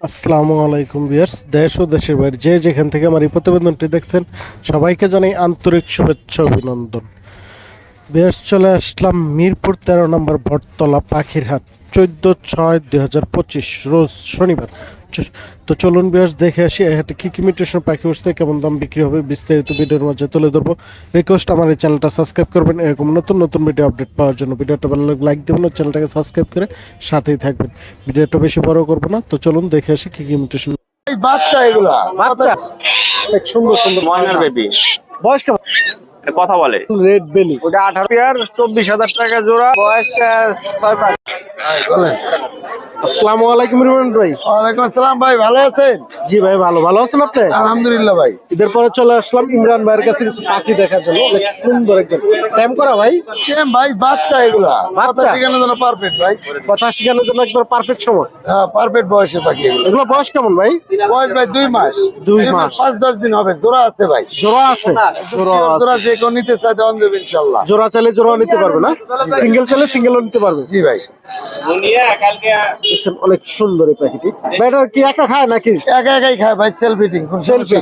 আসসালামু আলাইকুম বিয়ার্স দেশ ও দেশের বাইরে যে যেখান থেকে আমার এই প্রতিবেদনটি দেখছেন, সবাইকে জানাই আন্তরিক শুভেচ্ছা অভিনন্দন। বিয়ার্স চলে আসলাম মিরপুর তেরো নম্বর বটতলা পাখির হাট চোদ্দ ছয় দুই হাজার পঁচিশ রোজ শনিবার। তো চলুন বিয়ার্স দেখে আসি হাটে কী কী মিউটেশন পাখি উঠছে কেমন দাম বিক্রি হবে বিস্তারিত ভিডিওর মাঝে তুলে ধরবো। রিকোয়েস্ট আমার এই চ্যানেলটা সাবস্ক্রাইব করবেন এরকম নতুন নতুন ভিডিও আপডেট পাওয়ার জন্য। ভিডিওটা ভালো লাগলে লাইক দেবেন ও চ্যানেলটাকে সাবস্ক্রাইব করে সাথেই থাকবেন। ভিডিওটা বেশি বড় করব না তো চলুন দেখে আসি কী কী মিউটেশন বাচ্চা এগুলা। বাচ্চা? সুন্দর সুন্দর। ময়নার বেবি বয়স কেমন? কথা বলে। রেড বেলি ওটা আঠারো পেয়ার চব্বিশ হাজার টাকা জোড়া বয়স ছয় পাঁচ। Excellent আসসালামু আলাইকুম রিমান ভাই। ওয়ালাইকুম আসসালাম ভাই ভালো আছেন? জি ভাই ভালো। ভালো আছেন আপনি? আলহামদুলিল্লাহ ভাই। ঈদের পরে চলে আসলাম ইমরান ভাইয়ের কাছে কিছু পাখি দেখার জন্য। অনেক সুন্দর একদম। টাইম করা ভাই? কেম ভাই বাচ্চা এগুলা। বাচ্চা? ঠিকানোর জন্য পারফেক্ট ভাই। কথা শেখানোর জন্য একবার পারফেক্ট সময়। হ্যাঁ পারফেক্ট বয়সের পাখি এগুলো। এগুলো বয়স কেমন ভাই? বয়স ভাই দুই মাস। দুই মাস। পাঁচ দশ দিন হবে। জোড়া আছে ভাই। জোড়া আছে? জোড়া আছে। যে কেউ নিতে চায় দেওয়ান দেবে ইনশাল্লাহ। জোড়া চাইলে জোড়া নিতে পারবে না? সিঙ্গেল চাইলে সিঙ্গেলও নিতে পারবে। জি ভাই। দেখছেন অনেক সুন্দর এই ভাই এটা কি একা খায় নাকি? একা একাই খায় ভাই সেলফ ফিটিং সেলফি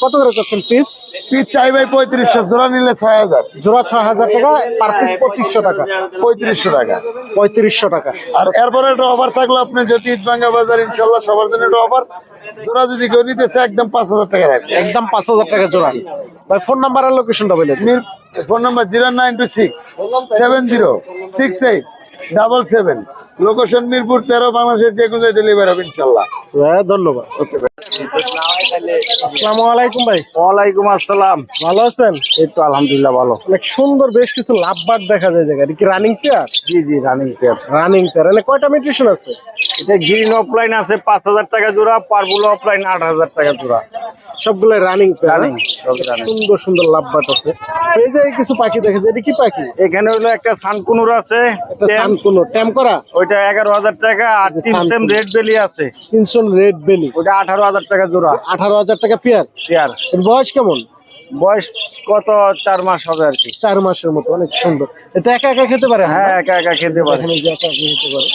কত করে চাচ্ছেন পিস পিস চাই ভাই পঁয়ত্রিশশো জোড়া নিলে ছয় হাজার জোড়া ছয় হাজার টাকা পার পিস পঁচিশশো টাকা। পঁয়ত্রিশশো টাকা। পঁয়ত্রিশশো টাকা। আর এরপরে একটা অফার থাকল আপনি যদি ঈদবাঙ্গা বাজার ইনশাল্লাহ সবার জন্য একটা অফার জোড়া যদি কেউ নিতে চায় একদম পাঁচ হাজার টাকা রাখবে। একদম পাঁচ হাজার টাকা জোড়া। ভাই ফোন নাম্বার আর লোকেশনটা বলে দিন। Phone number zero nine two six seven zero six eight double seven location Mirpur তেরো বাংলাদেশের যে কোনো ডেলিভারি হবে ইনশাল্লাহ। হ্যাঁ ধন্যবাদ। ওকে ভাই আসসালামু আলাইকুম ভাই। ওয়ালাইকুম আসসালাম। ভালো আছেন? এই তো আলহামদুলিল্লাহ ভালো। অনেক সুন্দর বেশ কিছু লাভবার দেখা যায় জায়গা কি রানিং পেয়ার জি জি রানিং পেয়ার রানিং পেয়ার মানে কয়টা মিউটেশন আছে? এটা গ্রিন অফলাইন আছে পাঁচ হাজার টাকা জোড়া পারবুল অফলাইন আট হাজার টাকা জোড়া। সবগুলো রানিং Running, সুন্দর সুন্দর লাভবার আছে। এই যে কিছু পাখি দেখেছে এটা কি পাখি? এখানে হলো একটা সানকুনুর আছে একটা টেম, সান কোনো ট্যাম করা? ওইটা টাকা আর যে তিন সানকুনো। সেম রেড বেলি আছে। তিনশো রেড বেলি ওইটা আঠারো হাজার টাকা জোড়া। আঠারো হাজার টাকা পেয়ার পেয়ার এর বয়স কেমন? বয়স কত? চার মাস হবে আর কি। চার মাসের মতো অনেক সুন্দর। এটা একা একা খেতে পারে? হ্যাঁ একা একা খেতে পারে। একা একা খেতে পারে।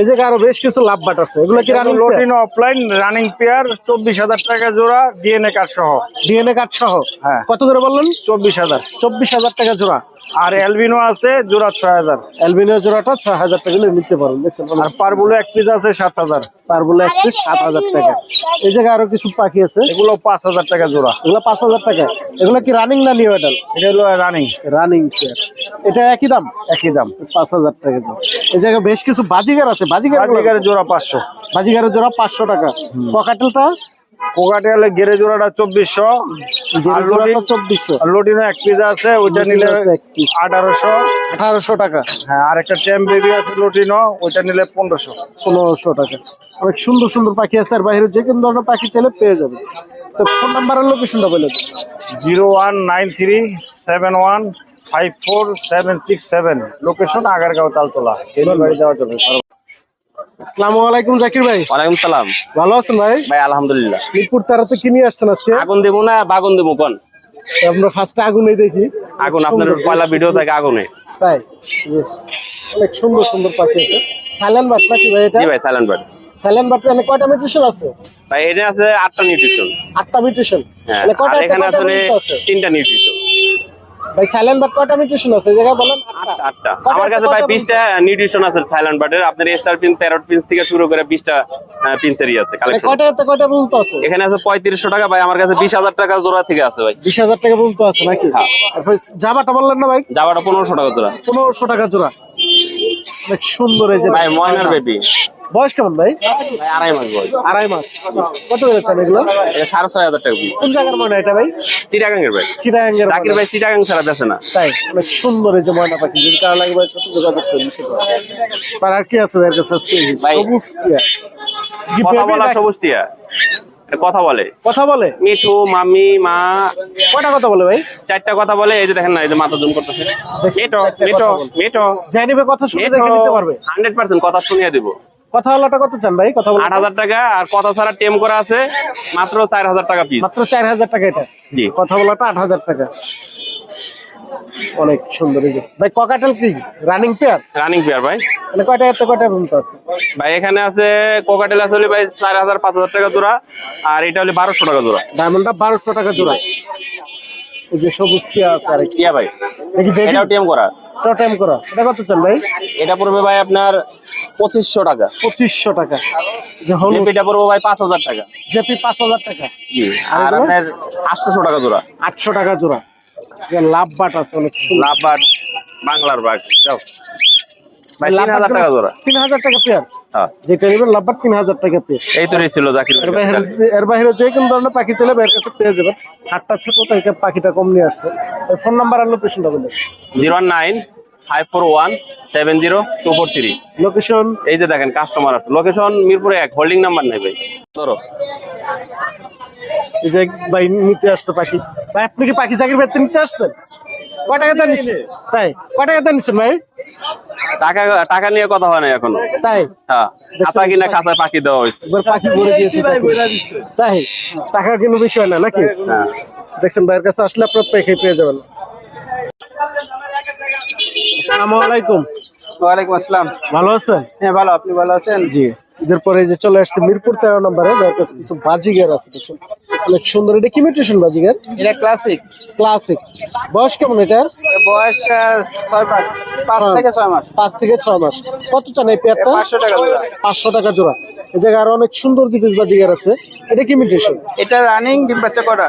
এই যে আরও বেশ কিছু লাভবাট আছে। এগুলো কি running lutino offline running pair চব্বিশ হাজার টাকা জোড়া ডিএনএ কার্ড সহ। ডিএনএ কার্ড সহ? হ্যাঁ। কত করে বললেন? চব্বিশ হাজার। চব্বিশ হাজার টাকা জোড়া। আর অ্যালবিনো আছে জোড়া ছয় হাজার। অ্যালবিনিও জোড়াটা ছয় হাজার টাকা হলে নিতে পারেন দেখছেন আর পারবুলো এক পিস আছে সাত হাজার। পার এক পিস সাত হাজার টাকা। এই জায়গায় আরও কিছু পাখি আছে? এগুলো পাঁচ হাজার টাকা জোড়া। এগুলো পাঁচ হাজার টাকা। এগুলো কি রানিং না নিউ এডাল এটা হলো রানিং রানিং চেয়ার এটা একই দাম? একই দাম। পাঁচ হাজার টাকা দাম এই জায়গায় বেশ কিছু বাজিগার আছে বাজিগার বাজিকারের জোড়া পাঁচশো। বাজিগারের জোড়া পাঁচশো টাকা। পকাটেলটা? হলে গেরে জোড়াটা চব্বিশশো। চব্বিশশো। আর লোটিনো এক পিস আছে ওইটা নিলে। আঠারোশো। আঠারোশো টাকা। হ্যাঁ আর একটা বেবি আছে লোটিনো ওইটা নিলে পনেরোশো। পনেরোশো টাকা। অনেক সুন্দর সুন্দর পাখি আছে আর বাইরে যে কোনো ধরনের পাখি চাইলে পেয়ে যাবে। তো ফোন নাম্বার আর লোকেশনটা বলে zero one nine three seven one five four seven six seven. Location Agargaon Taltala. Delivery দেওয়া যাবে আসসালামু আলাইকুম জাকির ভাই। ওয়ালাইকুম সালাম। ভালো আছেন ভাই? ভাই আলহামদুলিল্লাহ। মিরপুর কি নিয়ে আসছেন আজকে? আগুন দেবো না বাগুন দেবো কোন? আমরা ফার্স্টে আগুনেই দেখি। আগুন আপনার পয়লা ভিডিও। থাকে আগুনে। তাই বেশ। অনেক সুন্দর সুন্দর পাখি আছে। সাইলেন্ট বাট নাকি ভাই এটা? জি ভাই সাইলেন্ট বার্ড সাইলেন্ট বাট মানে কয়টা মিউটেশন আছে? ভাই এটা আছে আটটা নিউট্রিশন আটটা মিউটেশন হ্যাঁ মানে কয়টা এখানে আছে? তিনটা নিউট্রিশন ভাই সাইলেন্ট বাট কয়টা মিউটেশন আছে? এই জায়গায় বলেন আটটা। আমার কাছে ভাই কয়টা বিশটা নিউট্রিশন আছে সাইলেন্ট বার্ডের আপনার স্টার পিন প্যারট পিন্স থেকে শুরু করে বিশটা পিন্সেরই আছে কালেকশন কয়টা কয়টা পর্যন্ত আছে? এখানে আছে পঁয়ত্রিশশো টাকা ভাই আমার কাছে বিশ হাজার টাকা জোড়া থেকে আছে ভাই। বিশ হাজার টাকা পর্যন্ত আছে নাকি? হ্যাঁ। তারপর জামাটা বললেন না ভাই? যাওয়াটা পনেরোশো টাকা জোড়া। পনেরোশো টাকা জোড়া। অনেক সুন্দর এই যে ভাই ময়নার বেবি বয়স কেমন ভাই? আড়াই মাস বয়স। আড়াই মাস। কত করে এগুলো? সাড়ে ছয় হাজার টাকা কোন জায়গার ময়না এটা ভাই? চিটাগাঙ্গের ভাই। চিটাগাঙ্গের জাকির ভাই চিটাগাং ছাড়া বেছে না। তাই অনেক সুন্দর এই যে ময়না পাখি। যদি কারও লাগবে সাথে যোগাযোগ পারেন। আর কি আছে কাছে সবুজ টিয়া। কথা বলা সবুজ টিয়া। কথা বলে। কথা বলে? মিঠু মামি মা। কয়টা কথা বলে ভাই? চারটা কথা বলে এই যে দেখেন না এই যে মাথা জুম করতেছে। দেখছি, মিঠো চারটা মিঠো কথা শুনে দেখে নিতে পারবে। হান্ড্রেড পার্সেন্ট কথা শুনিয়ে দিব। কথা বলাটা কত চান ভাই? কথা বলা টাকা আর কথা ছাড়া টেম করা আছে মাত্র টাকা পিস মাত্র চার হাজার টাকা এটা? জি। কথা বলাটা আট হাজার টাকা। অনেক সুন্দর ভাই ককাটেল কি? রানিং পেয়ার রানিং পেয়ার ভাই। মানে কয়টা এত কয়টা পর্যন্ত আছে? ভাই এখানে আছে কোকাটেল আছে হলে ভাই চার হাজার পাঁচ হাজার টাকা জোড়া আর এটা হলে বারোশো টাকা জোড়া। ডায়মন্ডটা বারোশো টাকা জোড়া। এই যে সবুজ টিয়া আছে আর ভাই। এটাও টিএম করা। করা। এটা কত চান ভাই? এটা পড়বে ভাই আপনার পঁচিশশো টাকা। পঁচিশশো টাকা। এটা পড়বে ভাই পাঁচ হাজার টাকা। জেপি পাঁচ হাজার টাকা। আর আপনার আটশোশো টাকা জোড়া। আটশো টাকা জোড়া। লাভ বাট আছে অনেক সুন্দর। লাভবার বাংলার বাঘ যাও। ভাই তিন হাজার টাকা জোড়া। তিন হাজার টাকা পেয়ার? হ্যাঁ। যেটা নেবেন লাভবাট তিন হাজার টাকা পেয়ার। এই তো ছিল জাকির এর বাইরে যে কোনো ধরনের পাখি চলে কাছে পেয়ে যাবেন। হাটটা ছোট তাই পাখিটা কম নিয়ে আসছে। ফোন নাম্বার আর লোকেশনটা বলুন। Zero nine five four one seven zero two four three location এই যে দেখেন কাস্টমার আছে। লোকেশন মিরপুরে এক হোল্ডিং নাম্বার নেই ভাই। ধরো। এই যে ভাই নিতে আসছে পাখি। ভাই আপনি কি পাখি চাকরি বেতন নিতে আসছেন? কয় টাকা তাই কয় টাকা ভাই? টাকা টাকা নিয়ে কথা হয় না এখনও। তাই? হ্যাঁ খাতা কিনা খাতায় পাখি দেওয়া হয়েছে। একবার পাখি ভরে দিয়েছে তাই টাকার কোনো বিষয় না নাকি? হ্যাঁ। দেখছেন ভাইয়ের কাছে আসলে আপনার পেখে পেয়ে যাবেন। আসসালামু আলাইকুম। ওয়ালাইকুম আসসালাম। ভালো আছেন? হ্যাঁ ভালো। আপনি ভালো আছেন? জি। ঈদের পরে যে চলে আসছে মিরপুর তেরো নম্বরে কাছে কিছু বাজিগার আছে দেখুন অনেক সুন্দর। এটা কি মিউটেশন বাজিগার? এটা ক্লাসিক। ক্লাসিক। বয়স কেমন এটার? বয়স ছয় মাস। পাঁচ থেকে ছয় মাস। পাঁচ থেকে ছয় মাস। কত চান এই পেয়ারটা? পাঁচশো টাকা জোড়া। পাঁচশো টাকা জোড়া। এই জায়গায় আরও অনেক সুন্দর দিপিস বাজিগার আছে। এটা কি মিউটেশন? এটা রানিং ডিম বাচ্চা করা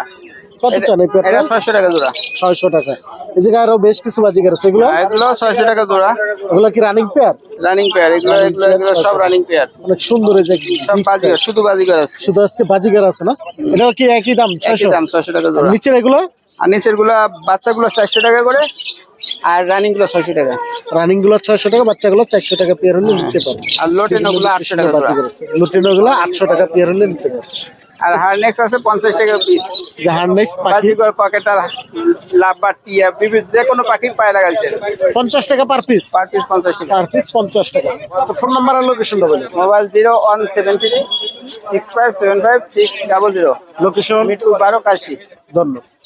কত চান এই পেয়ারটা? ছয়শো টাকা জোড়া। ছয়শো টাকা। এই জায়গায় আরও বেশ কিছু আছে। এগুলো? এগুলো ছয়শো টাকা জোড়া। এগুলো কি রানিং পেয়ার রানিং পেয়ার এগুলো এগুলো এগুলো সব রানিং পেয়ার অনেক সুন্দর এই যে সব big শুধু আছে। শুধু আজকে বাজিগার আছে না? এটাও কি একই দাম একই ছয়শো? দাম ছয়শো টাকা জোড়া। নিচের এগুলো? আর নিচেরগুলা বাচ্চাগুলো টাকা করে আর রানিংগুলো ছয়শো টাকা। রানিংগুলো ছয়শো টাকা বাচ্চাগুলো চারশো টাকা পেয়ার হলে নিতে পারে। আর লোটেনো গুলো আটশো টাকা জোড়া। লুটিনো গুলো আটশো টাকা পেয়ার হলে নিতে পারে। আর হারনেক্স আছে পঞ্চাশ টাকা পিস যে হার্নেক্স বাজিগর পকেট আর লাভবার টিয়া বিভিন্ন যে কোনো পাখির পায়ে লাগাইছে। পঞ্চাশ টাকা পার পিস পার পিস পঞ্চাশ টাকা। পার পিস পঞ্চাশ টাকা। তো ফোন নাম্বার আর লোকেশন বলে। Mobile zero one seven three six five seven five six double zero. Location me too বারো কাশি ধন্যবাদ।